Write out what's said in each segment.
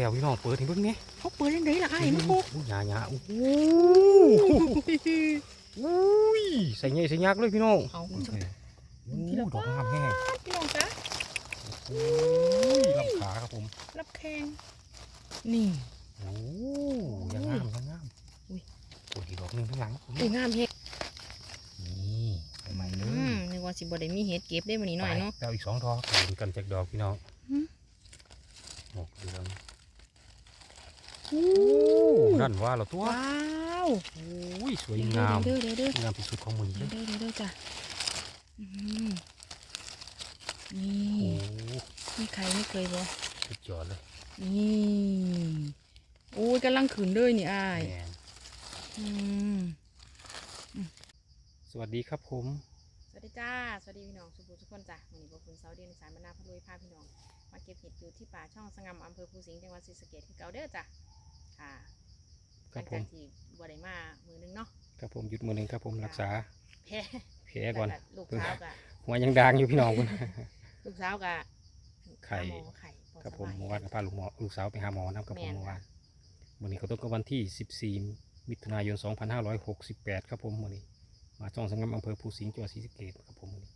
แล้วพี่น้องเปิดให้เบิ่งแหนี่เขาเปิดยังไงล่ะไอ้มันโคกอุ้ยหยาหยาโอ้โหอุ้ยใส่ใหญ่ใส่ยักษ์เลยพี่น้องเอาโอ้จังยดอกงามแห้งพี่น้องจ๊ะโอ้ยลำขาครับผมรับแข้งนี่โอ้ยยังงามยังงามอุ้ยโอ้ยดอกหนึงข้างหลังผมอุ้ยงามเฮ็ดนี่ใหม่ๆเลอืยมนึกว่าสิบ่ได้มีเฮ็ดเก็บได้มื้อนี้หน่อยเนาะไปเอาอีกสองดอกเห็นกันจากดอกพี่น้องอืมโอ้เดือนโอ้ นั่นว่าเราตัวว้าวโอ้ยสวยเดี๋ยวงามเด้อเดี๋ยวเด้องามที่สุดของมือเลเดี๋ยวยเด้อเดี๋ยวเด้อจ้ะอืมนี่โอ้มีใครไม่เคยบ่สุดยอดเลย นี่โอ้ยกำลังขืนเลยนี่อ้ายแม่นอืมสวัสดีครับผม สวัสดีจ้า สวัสดีพี่น้องสุภูทุกคนจ้ะวันนี้พวกคุณเสาเดียนสายบรรณาพลุยพาพี่น้อง มาเก็บเห็ดอยู่ที่ป่าช่องสงามอำเภอภูสิงห์จังหวัดศรีสะเกษที่เก่าเด้อจ้ะ ค่ะหครัลับงผจากมที่บัวได้มามือนึงเนาะครับผมหยุดมือหนึ่งครับผมรักษาแพ้แผลก่อน แล้วลูกสาวกับหัวยังดังอยู่พี่น้องคุณ ลูกสาวกับไข่ หาหมอไข่บ่ครับผมสาย เมื่อวานก็พาลูกหมอลูกสาวไปหาหมอนะครับกับผมแม่น เมื่อวาค่ะนวันนี้เขาต้องกับวันที่ 14 มิถุนายน 2568 ครับผมวันนี้ มาช่องสังกัมอำเภอภูสิงห์จังหวัดศรีสะเกษครับผมวันนี้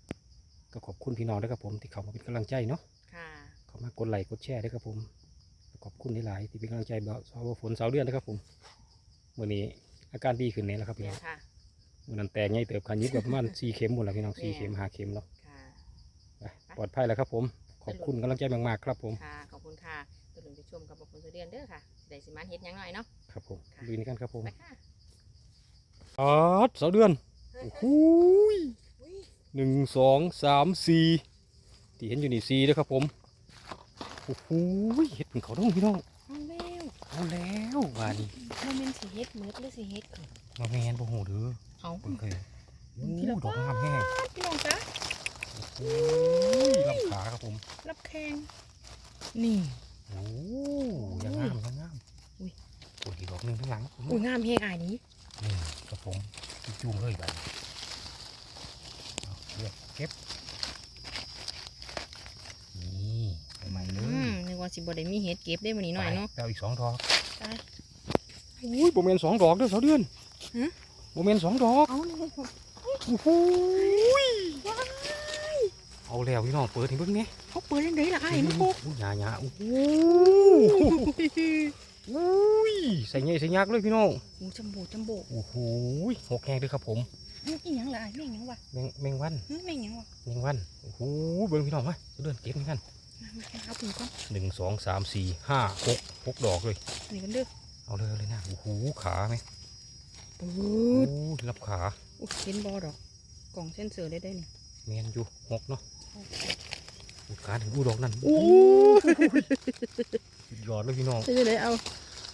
ก็ขอบคุณพี่น้องด้วยครับผมที่เขามาเป็นกำลังใจเนาะค่ะ เขามากดไลค์กดแชร์ด้วยครับผม ขอบคุณหลายๆที่เป็นกำลังใจเบาสาวฝนสาวเดือนนะครับผมวันนี้อาการดีขึ้นเนี่ยแล้วครับพี่เนี่น้ยองค่ะ วันนั้นแตกใหญ่เติบคันยิบแบบประมาณ4เข็มหมดแล้วพี่น้องแม่4เข็ม5เข็มเนาะค่ะ ไปปลอดภัยแล้วครับผม ขอบคุณกำลังใจมากๆครับผม ค่ะ ขอบคุณค่ะตัวหนึ่งไปชมกับบุคคลเสาเดือนเด้อค่ะ ได้สิมานเฮ็ดหยังหน่อยเนาะ ครับผมค่ะลุยนี่กันครับผมไปค่ะ อ๋อสาวเดือนโอ้โหยอุ้ยหนึ่งสองสามสี่ที่เห็นอยู่นี่สี่ด้วยครับผม โอ้โหยเห็ดเป็นเขาต้องพี่น้องเอาแล้วเอาแล้วว่านี่โมเมนต์สิเฮ็ดมืดหรือสิเฮ็ดขึ้นมาแมนบ่โหเด้อเอาเพิ่งเคยโอ้ทีละดอกงามแห้งพี่น้องจ๊ะโอ้ยลำขาครับผมรับแข้งนี่โอ้ยังงามยังงามอุ้ยโอ้ยดอกหนึ่งข้างหลังผมอุ้ยงามเฮงอายนี้นี่ครับผมจุ่มเลยบัดนี้เอาเลือกเก็บนี่ใหม่ๆเล อื ย มนึก ว่าสิบ่ได้มีเฮ็ดเก็บได้มื้อนี้หน่อยเนาะไปเอาอีกสองดอกไปอุ้ยโบเมนสองดอกเด้อสาวเดือนฮะโบเมนสองดอกเอาเลยโอ้โหเอาแล้วพี่น้องเปิดให้เบิ่งเนี่ยเขาเปิดยังไงล่ะไอ้มันโคกอุ้ยหยาหยาโอ้โหอุ้ยใส่ใหญ่ใส่ยักษ์เลยพี่น้องหมูจัมโบ้จัมโบ้โอ้โหหกแหงด้วยครับผมอื้ออีหยังล่ะไอ้แม่งหยังวะแมงแมงวันอื้อแม่งหยังวะแมงวันโอ้โหเบิ่งพี่น้องมาเดินเก็บนี่กันมามามา เอาปุ๋ยก่อนหนึ่งสองสามสี่ห้าหกหกดอกเลยนี่กันเด้อเอาเลยเอาเลยนะโอ้โหขาไหมปืโอ้ดรับขาอุ้ยเห็นบ่ดอกกล่องเส้นเสือได้ได้นี่เมียนอยู่หกเนาะโอ้ขาถึงอู้ดอกนั่นโอ้สุดยอดเลยพี่น้องจะได้เอา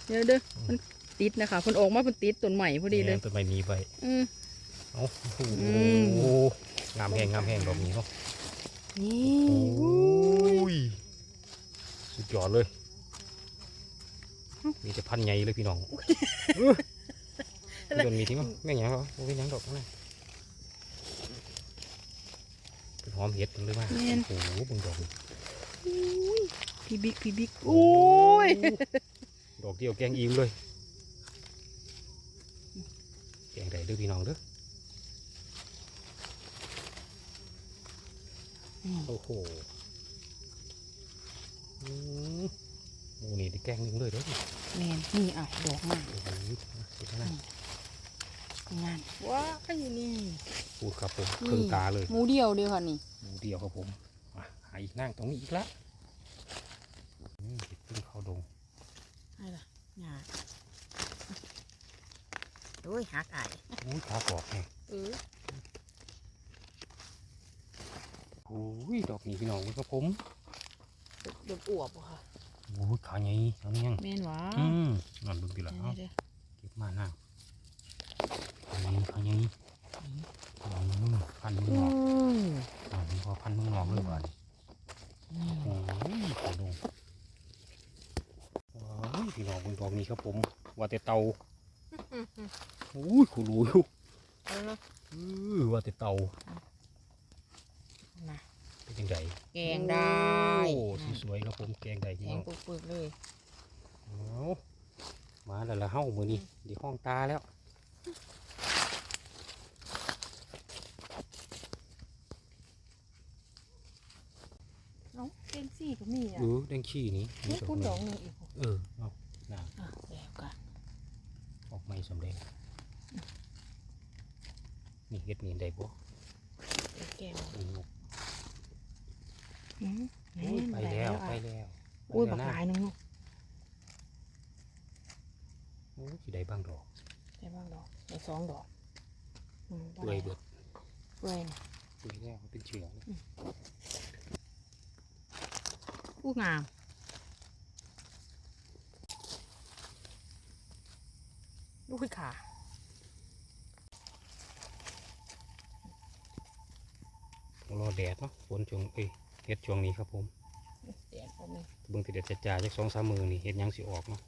เดี๋ยวเด้อมันติดนะคะเพิ่นออกมาเพิ่นติดต้นใหม่พอดีเลยแม่นต้นไม้หนีไปอืมเอาโอ้โหอืมงามแห้งงามแห้งดอกนี้เนาะ นี่โอ้ยสุดยอดเลย มีแต่พันใหญ่เลยพี่น้องเออเดินมีทิ้งมั้งแม่งหยังเหรอโอ้ยหยังดอกนั่นน่ะเป็นหอมเห็ดจังเลยว่าโอ้โหเบิ่งดอกนี่อุ้ยพี่บิ๊กพี่บิ๊กโอ้ยดอกเดียวแกงอิ่มเลยแกงได้เด้อพี่น้องเด้อ โอ้โหอืมโอ้นี่ได้แกงหนึ่งเลยเด้อแมนนี่อะดอกมาโอ้โหสุดท้ายงานว้าไอ้นี่พูดครับผมครึ่งตาเลยหมูเดียวเดียวค่ะนี่หมูเดียวครับผมมาหาอีกนั่งตรงนี้อีกละอืมเห็ดพึ่งเข้าดงอะไรล่ะหยาโอ้ยหักอายอุ้ยขากรอบไงเออ โอ้ยดอกนี้พี่น้องครับผมเดือบอวบบ่ค่ะโอ้ยขาใหญ่เอาเนี่ยงแม่นหวะอืมนั่นเบิ่งทีละเดี๋ยวเอาเดี๋ยวเก็บมานั่งขาใหญ่ขาใหญ่อืมพันมืออืหงอกมอ่านี่พอพันมือหงอกเลยบ้านนี่โอ้ยเข้าดงว้ายพี่น้องเบิ่งดอกนี้ครับผม ว่าแต่เตาโอ้ยขูรูอยู่เอาละเออว่าแต่เตานะ เป็นยังไงแกงได้โอ้สีสวยครับผมแกงได้แกพี่งน้องปึกๆเลยเอามาแล้วละเฮ้ามือนี้เดี๋ยวห้องตาแล้วเอ้าเต็งซี่ก็มีอะเออแดงขี้นี้นี่ดอกคุณหดนึ่องกหนึ่งอีกบ่เออเอาน่าอะแล้วกันออกไม่สำเร็จนี่เฮ็ดนี่ได้บ่ แก้วอืมอืมโอ้ย ไปแล้วไปแล้วอุ้ยไปบักแล้วหลายหนึงเนาะโอ้ยสิได้บางดอกได้บ้างดอกได้สองดอกอืมเปื่อยเบิดเปื่อยนี่เปื่อยแล้วเป็นเชื้อนี่อู้งามลูกขาต้องรอแดดเนาะฝนช่วงเอ้ย เฮ็ดช่วงนี้ครับผมแดดผมนี่เบิ่งติดเด็ดจ่าๆจักสองสามมือนี่เฮ็ดหยังสิออกเนาะ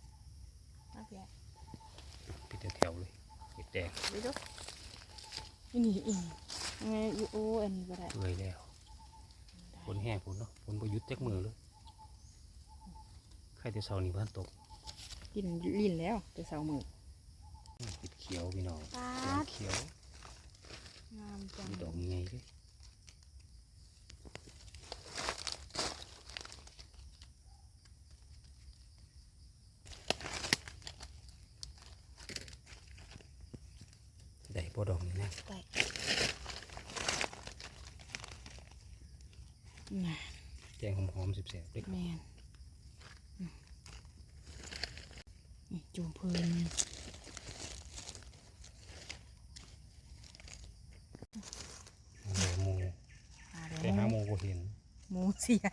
มาเพียปิดแถวๆเลยเฮ็ดแดงดูดูอีนี่อีนี่ไงอยู่โอ้อันนี้ก็ได้เปื่อยแล้วฝนแห้งฝนเนาะฝนบ่หยุดจักมือเลยใครแต่เช้านี่บ้านตกกินลิ้นแล้วแต่เสามือปิดเขียวพี่น้องปาแดงดเขียว งามจัง มีดอกยังไงด้วยได้บ่ดอกนี่นะได้น่ะแกงหอมๆสิบแสบๆเด้อแมนอืมนี่จูบเพลินเดี๋ยวหมูมาไปแล้วหาหมูบ่เห็นหมูเสีย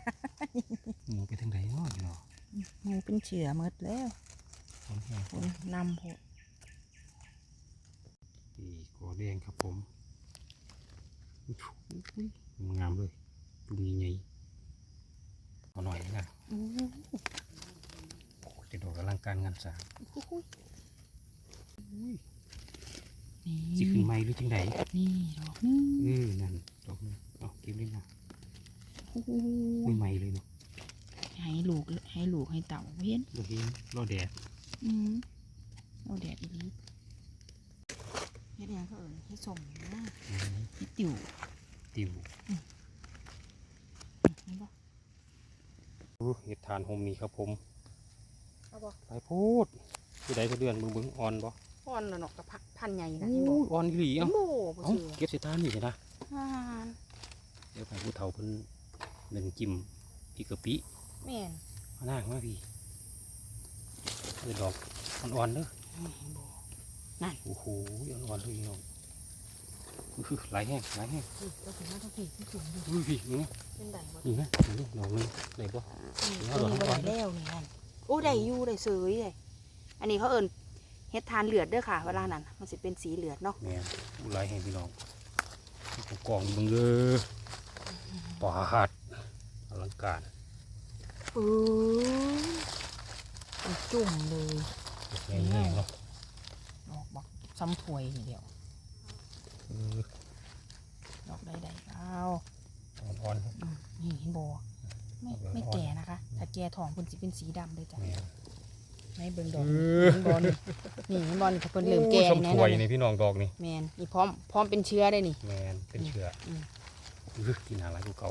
หมูไปทางไหนเนาะอยู่เนาะหมูเป็นเชื้อหมดแล้วฝนแห้งคนนำพวกปีกอ แดงครับผมอุ้ยงามเลยจุ่มใหญ่ๆเอาหน่อยนะอู้โอ้จะดอกอลังการงานสร้างหูนี่สิขึ้นไม้หรือจังไดนี่ดอกนึงเออนั่นดอกนึงเอาเก็บเลยนะโอ้โหไม่ไหม้เลยเนาะให้ลูกให้ลูกให้เต่าเห็นบ่เห็นรอแดดอืมเอาแดดอีนี้เฮ็ดหยังเขาเอิญเฮ็ดสมนะอืมเฮ็ดติ๋วติวเห็นปะโอ้เห็ดทานโฮมนี่ครับผมเอาบ่ไปพูดที่ใดก็เดือนมึงเบิ่งอ่อนบ่พ่อนน่ะเนาะกับพันใหญ่นะโอ้เห็นบ่ยอ่อนอีหลีเห็เอ้านบ่บ่เอ้าเชื่อเก็บใส่ทานนี่สินะอ่าเดี๋ยวไปผู้เฒ่าเพิ่นหนึ่งจิ้มพริกกะปิแม่นมาหน้ามาพี่เออดอกอ่อนๆเด้อเห็ นบ่โอ้โหอ่อนๆเลยพี่น้องอื้อหือหลายแห้งหลายแห้งนี่เราถึงมาทั้งทีที่สูงอยู่อุ้ยพี่นี่นะเป็นไดบ่นี่นะนี่ดอกนึงได้บ่นี่เอาตัวดอกนี้บ่ก่อนได้แล้วนี่นั่นโอ้ได้อยู่ได้เสยเลยอันนี้เขาเอิ้นเฮ็ดทานเลือดเด้อค่ะ เวลานั้นมันสิเป็นสีเลือดเนาะแม่นอู้หลายแห้งพี่น้องนี่กองมึงเด้อปาดอลังการปื้อเป็นจุ่มเลยแห้งๆเนาะดอกบัก ซ้ำถวยนี่เดียวเออดอกใดๆเอาอ่อนๆครับอืมนี่เห็นบ่ไม่เอาไม่อ่อนๆแก่นะคะ ถ้าแก่ทองเพิ่นสิเป็นสีดำเลยจ้ะแม่นไม่เบิ่งดอกเอนี่อเห็นบ่นี่นี่เห็นบ่นี่ถ้าเพิ่นเริ่มแก่โอ้ยแน่สมนถอวยนนี่พี่น้องดอกนี่แมนนี่พร้อมพร้อมเป็นเชื้อได้นี่แมนเป็นเชื้ออืมอื้อกินอะไรกูเก่า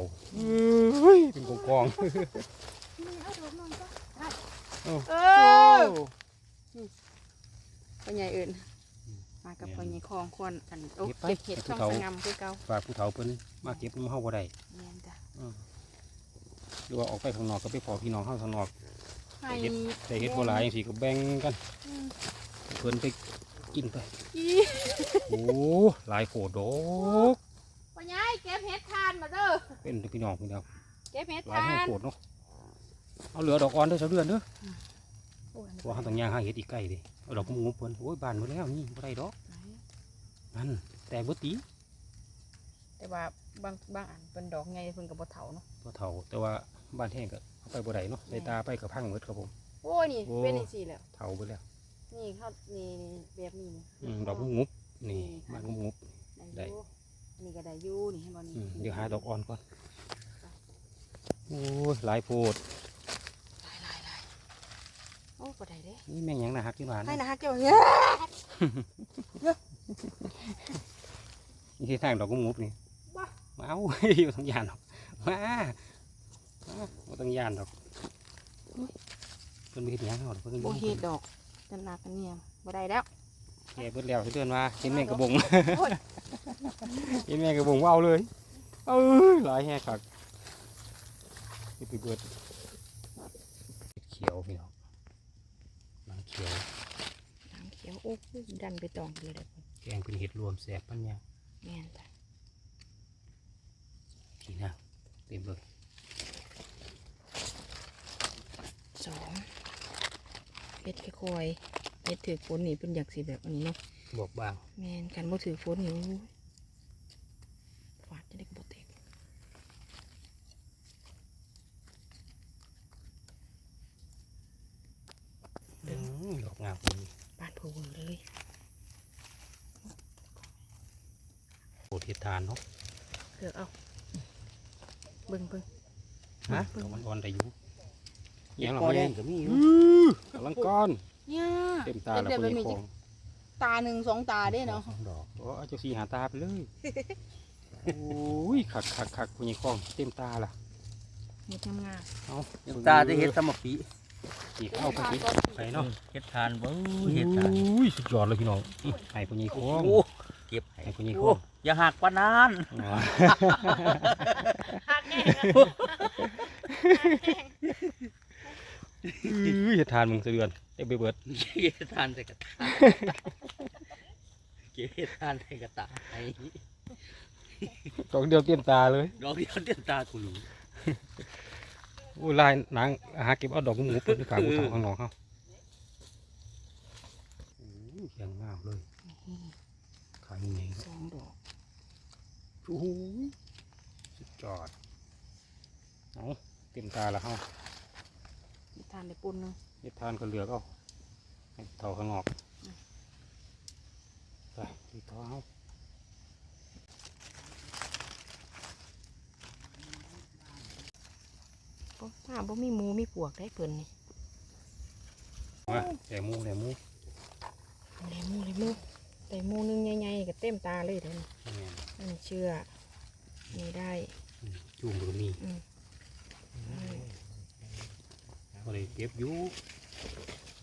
เฮ้ยเป็นกองกองเอาดอกนอนก็เอ้าเออพ่อใหญ่อื่น มากับพ่อใหญ่คลองควรอันโอ้เก็บเห็ดช่องสงามคือเก่าฝากผู้เฒ่าเพิ่นมาเก็บมาเฮาบ่ได้แม่นจ้ะอืมหรือว่าออกไปข้างนอกก็ไปขอพี่น้องเฮาข้างนอกให้เฮ็ดแต่เฮ็ดบ่หลายจังซี่ก็แบ่งกันอืมเพิ่นไปกินไปอีโอ้หลายโผดดอกพ่อใหญ่เก็บเห็ดทานมาเด้อเป็นเด้อพี่น้องพี่น้องเก็บเห็ดหลายทาแห้งนโผดเนาะเอาเหลือดอกอ่อนเด้อเสาเดือนเด้อโอ้ยเพราะ ว่าเฮาต้องย่างหาเฮ็ดอีกไกลเด้เอาดอกงุบๆเพิ่นโอ้ยบานหมดแล้วนี่บ่ได้ดอกนั่นแต่บ่ตีแต่ว่าบางบางอันเป็นดอกไงเพิ่นกับบ่เถาเนาะบ่เฒ่าแต่ว่าบ้านแห้งก็เอาไปบ่ได้เนาะใส่ตาไปก็พังหมดครับผมโอ้ยนี่โอ้เป็นจังซี่แหล้วเฒ่าไปแล้ว นี่เขานี่นี่แบบนี้นี่อืมดอกงุบๆนี่บ้านงุบได้ได้อยู่อันนี้ก็ได้อยู่นี่เห็นบ่นี่ๆอืมเดี๋ยวหาดอกอ่อนก่อนโอ้ยหลายโพด หลายหลายหลาย โอ้บ่ได้เด้นี่แม่งหยังนะฮักที่บ้านให้นะฮักเจ้าเฮ้ยนี่ที่ทางดอกกุมุกนี่บ้ามาเอาอยู่ทางยานดอกมามาบ่ต้องยานดอกเพิ่นบ่เฮ็ดหยังเฮาดอกเพิ่นบ่เฮ็ดดอกจันลากันเนี่ยบ่ได้แล้วแก่เบิดแล้วสิเดือนว่าเห็นแม่งกระบงโอ้ยเห็นแม่งกระบงว่าเอาเลยเอ้ยหลายแฮคักนี่ไปเบิดเห็ดเขียวพี่น้องนางเขียวหางเขียวโอ้ยดันไปตองเลยเด้อแกงเป็นเห็ดรวมแสบปัญญาแม่นจ้ะพี่นะเต็มเลยสองเฮ็ดค่อยๆเฮ็ดถือฝนนี่เพิ่นอยากสิแบบอันนี้เนาะบอกบางแม่นกันบ่ถือฝนนี่โอ้ยฟาดจะได้ก็บ่เตก อืม ดอกงามพอดีบ้านโพเวอร์เลยโปรดเห็ดทานเนาะเลือกเอาเบิ่งเบิ่งฮะเบิ่ดงอกเบิ่งอ่อนๆได้อยู่ยังหลังพอมาได้เล่นกับมีอยู่กำลังก้อนเนี่ยเต็มตาแล้วเด็คดนๆแบบนี้นี้ของตาหนึ่งสองตาได้เนาะสองดอกโอ้เอาเจ้าสีหาตาไปเลยโอ้ยขักขักขักคนนี้ของเต็มตาล่ะเฮ็ดงามเอาตาได้เห็ดสมปี อีกเอาไปสิไปเนาะเห็ดทานเบ้โอ้เห็ดทานยสุดยอดเลยพี่น้องอื้อให้คนนี้ขโอ้องโหเก็บให้ให้คนนี้ขโอ้องอย่าหักปานนานอ๋อหักแน่กันอื้อเห็ดทานมึงเสะเดือนเต็มไปเบิดเก็บเห็ดทานใส่กระตาเก็บเห็ดทานใส่กระตาไอ้ดอกเดียวเต็มตาเลยดอกเดียวเต็มตากูรู้โอ้ยลายหนังหาเก็บเอาดอกหมูเปิดในกลางภูเขาข้างนอกเขาโอ้ยเขียงงามเลยขายยังไงสองดอกโอ้โหสุดยอดเอาเต็มตาแล้วเฮาทานได้ปุ่นหนึงเฮ็ดทานก็เหลือกเอาให้เท่าข้างนอกไปที่ท้อเฮา บ่ถ้าบ่มีหมูมีปวกได้เพิ่นนี่มาแต่หมูแต่หมูได้หมูได้หมูได้หมูหนึงใหญ่ๆก็เต็มตาเลยเด้อนี่แม่นอันนี้เชื่อนี่ได้อืมจุ่มก็มีอืมก็เลยเก็บอยู่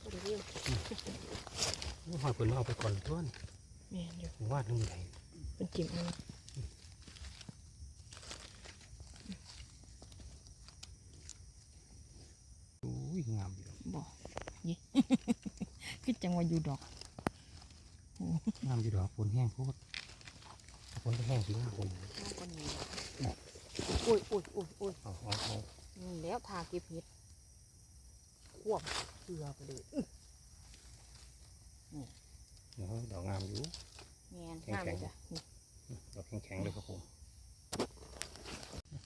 บ่ได้เรียกโอ้ยหอยเพิ่นเอาไปก่อนต้นแม่นอยู่วาดนึงไดเป็นจิ้มเอา โอ้ยงามอยู่ บ่ยี่ คือ จังว่าอยู่ดอกงามอยู่ดอกฝนแห้งโพดฝนจะแห้งสิงามผมน้องคนนี้โอ้ยโอ้ยโอ้ยโอ้ยเอาเอาเอานี่แล้วทาเก็บเห็ดควบเกลือไปเลยเดี๋ยวดอกงามอยู่แมนงามเลยจ้ะนี่ดอกแข็งๆเลยครับผม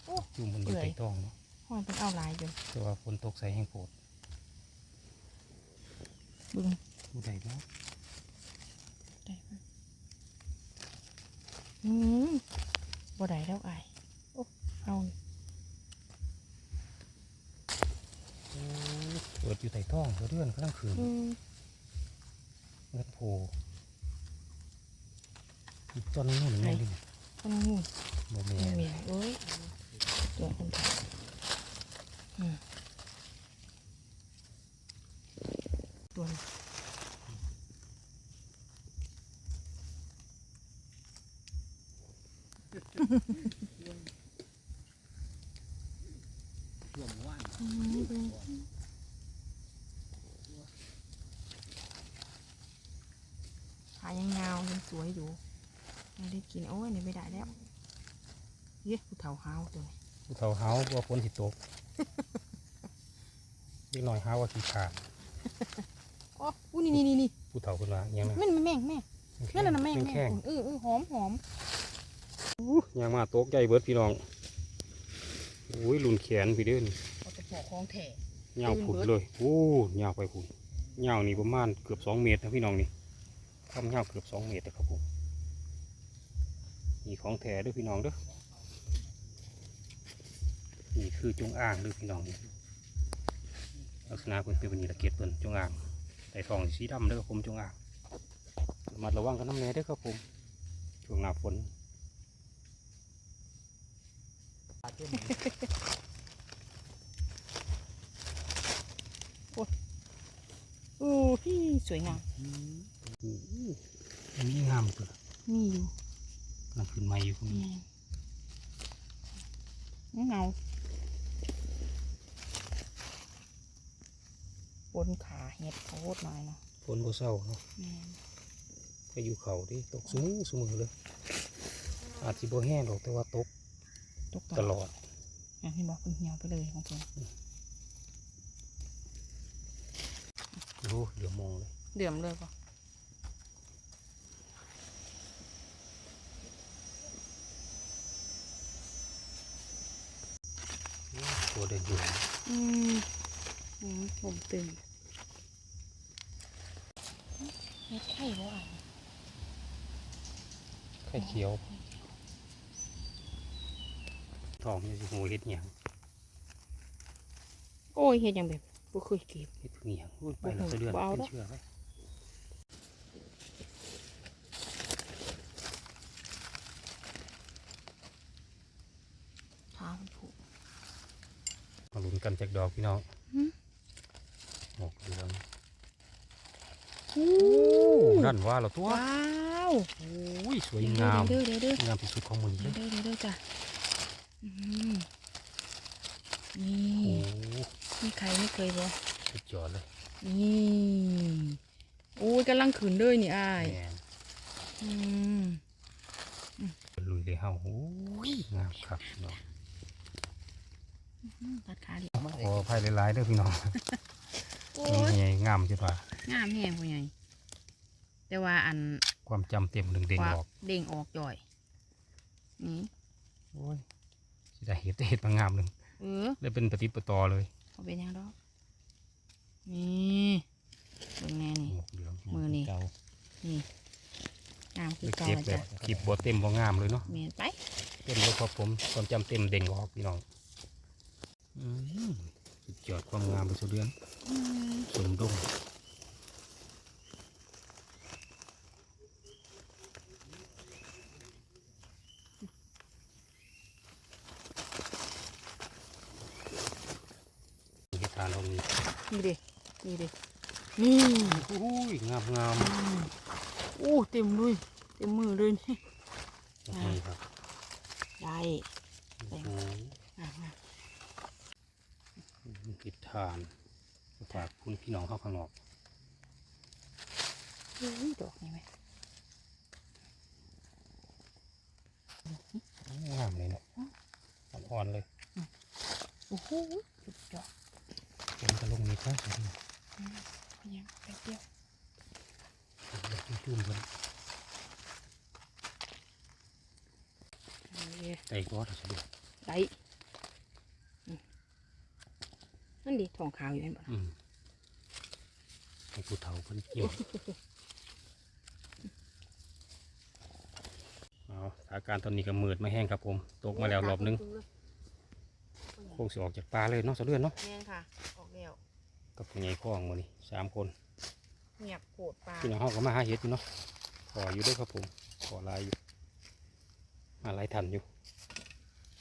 โอ้จุ่มมันอยู่เปื่อยใต้ท้องเนาะห้อยเป็นเอาลายอยู่แต่ว่าฝนตกใส่แห้งโพดเบึง ผู้ใดเนาะได้ปะอืมบ่ได้แล้วไอ้ายโอ้เอาโอ้ยเปิดอยู่ใต้ท้องเพื่อเดือนก็ต้องคืนอืมเงินโพตอนนี้นู่นแม่ดิคนนี้บ่แม่ไม่มีเอ้ยตัวคนไทยอืมตัวนี้ ช่วงว่านอืมเบิ่งขายังยาวยังสวยอยู่ยังได้กินโอ้ยนี่ไม่ได้แล้วเย้ผู้เฒ่าหาวตัวนี้ผู้เฒ่าเฮาว่าฝนสิตกเล็กน้อยเฮาว่าขี้ขาดโอ้อู้นี่นี่นี่นี่ผู้เฒ่าคนว่าอิหยังนะแม่นแม่งแม่งนั่นน่ะนะแม่งแม่แข็งงเออเออหอมหอม ๆยังมาตกใหญ่เบิดพี่น้องอุ้ยลุนแขนพี่เด้อนี่เอาแต่ปอกของแท้ยาวผุดเลยโอ้ยาวไปผุดยาวนี่ประมาณเกือบสองเมตรนะพี่น้องนี่ความยาวเกือบสองเมตรนะครับผมนี่ของแท้เด้วยพี่น้องเด้อนี่คือจงอ่างเด้วยพี่น้องนี่ลักษณะเพิ่นเป็นแบบนี้ละเกียดเพิ่นจงอางแต่ทองสีดำเด้อครับผมจงอางระมัดระวังกันน้ำแน่เด้อครับผมช่วงหน้าฝน โอ้พี่สวยงาม อันนี้งามเกินนี่อยู่นั่นขึ้นมาอยู่คุณนี่เงาบนขาเห็ดโคตรหน่อยเนาะฝนบ่เศร้าเนาะแม่นก็อยู่เขาดิตกสูงสูงเลยอาจสิบ่แห้งหรอกแต่ว่าตก ตกตลอดอย่างที่บอกคุณเหี่ยวไปเลยของคุณโอ้เดี๋ยวมองเลยเดือมเลยปะตัวเดินอยู่อืมอืมผมตื่นเฮ็ดไข่บ่อะไข่เขียว ทองนี่สิหูเฮ็ดหยังโอ้ยเฮ็ดหยังแบบบ่เคยเก็บเฮ็ดเพิ่งหยังอุ้ยไปแล้วสะเดือนบ่เอาเป็นดอกเชื่อไว้เท้ามันผุมาลุ้นกันจากดอกพี่น้องหืมหกเดือนอู้นั่นว่าเราตัวว้าวโอ้ยสวยงามเด้อเด้อเด้อเด้องามที่สุดของมันเลเด้อยเด้อเด้อเด้อจ้ะ อืมนีโอ้่มีใครไม่เคยบ่สุดยอดเลย นี่โอ้ยกำลังขืนเลยนี่อ้ายแม่นอืมลุยเลยเฮาโอ้ยงามครับพี่น้องตัดขาดิขออภัยหลายๆเด้อพี่น้องโอ้นี่ยไงงามจังว่างามแห้งพ่อใหญ่แต่ว่าอันความจำเต็มหนึ่งเด้งว่าออก เด้งออกจ่อย นี่โอ้ย สิได้เห็ดได้เห็ดมางามหนึ่งเออเลยเป็นปฏิปต่อเลยเขาเป็นหยังดอกนี่เบิ่งแน่นี่หมวกเหลืองมือนี่เก่านี่งามคืไปอเก่าเก็บแล้วแบจ้ะบคลิปบ่เต็มบ่งามเลยเนาะเมียนไปเต็มแล้วครับผมความจำเต็มเด้งออกพี่น้องอืมสุดยอดความงามไปสุดเดือนอืมสมดงเห็ดทานเรา มีนี่ดินี่ดินี่โอ้ยงามงามอืมโอ้เต็มเลยเต็มมือเลยนี่นี่ครับได้โอ้โหอะมาเห็ดทานฝากคุณพี่น้องเข้าข้างนอกอุ้ยดอกนี่ไหมงามเลยเนาะอ่อนๆเลยโอ้โหสุดยอด เป็นกระลงนี้ครับพยายามไปเที่ยวจุ่มกันเอาเลยไต่ก้อนสะดวกได้อืมนั่นดิทองขาวอยู่เห็นปะอืมให้ผู้เฒ่าเพิ่นเกี่ยวเอาสถานการณ์ตอนนี้ก็มืดไม่แห้งครับผม ตกมาแล้วรอบนึง คงสิออกจากป่าเลยเนาะสะเลือนเนาะแม่นค่ะ ออกแล้วกับผู้ใหญ่ข้องมือนี่สามคนเงียบโผดปลาพี่น้องเขาก็มาหาเห็ดอยู่เนาะขออยู่เด้วยครับผมขอลายอยู่มาลายทันอยู่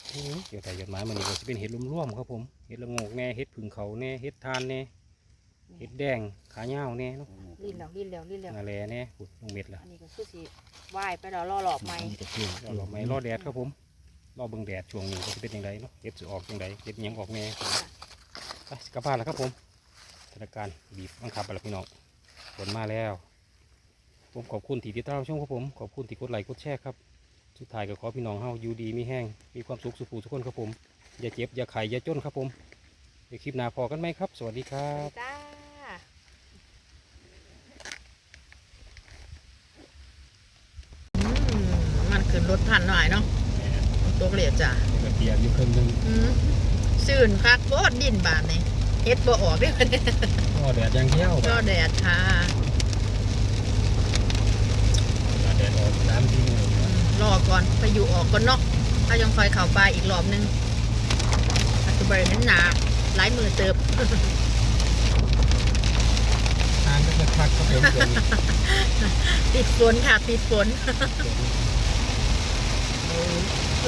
โอ้ยเดี๋ยวแต่หยดไม้มันนี่ก็จะเป็นเห็ดร่วมๆครับผมเห็ดละโงกแน่เห็ดผึ่งเขาแน่เห็ดทานแน่เห็ดแดงขาเงาวแน่เนาะลิ้นแล้วลิ้นแล้วลิ้นแล้วนาแลแน่ขุดลงเม็ดละอันนี้ก็คือสิว่ายไปแล้วล่อหลอบไหมรอรอไม่รอแดดครับผม รอเบิ่งแดดช่วงนี้ก็จะเป็นยังไงเนาะเห็ดจะออกยังไงเห็ดหยังออกแน่ไปกลับบ้านแล้วครับผมสถานการณ์บีบบังคับไปแล้วพี่น้องฝนมาแล้ว ผมขอบคุณที่ติดตามช่องครับผม ขอบคุณที่กดไลค์กดแชร์ครับ สุดท้ายก็ขอพี่น้องเฮาอยู่ดีมีแห้ง มีความสุขสุขทุกคนครับผม อย่าเจ็บอย่าไข้อย่าจนครับผมเดี๋ยวคลิปหน้าพอกันไหมครับ สวัสดีครับจ้ามันขึ้นรถทันหน่อยเนาะ ตัวเกลียดจ้ะกระเทียมอยู่ครึ่งหนึงสื่นคักโคตรดินบานนี่เฮ็ดบ่ออกเด้วยก็แดดอยังเที่ยวก็แดดค่ะแดดออกน้ำที่มืออืมรอก่อนไปอยู่ออกก่อนเนาะถ้ายังคอยเข่าไปอีกรอบนึงปัจจุบันนั้นหนาหลายมือเติบานก็คักๆครับผมเดี๋ยวนี้ติดฝนค่ะติดฝน เอ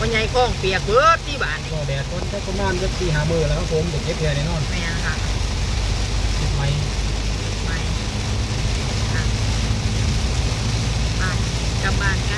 วันใหญ่ข้องเปียกเบิดที่บ้านก็แดดคนแค่ประมาณจะสี่หาเบอร์แล้วครับผมเด็กเก็บเพรแน่นอนไม่นค่ะติดไหมไม่อะไปกลับบ้านกัน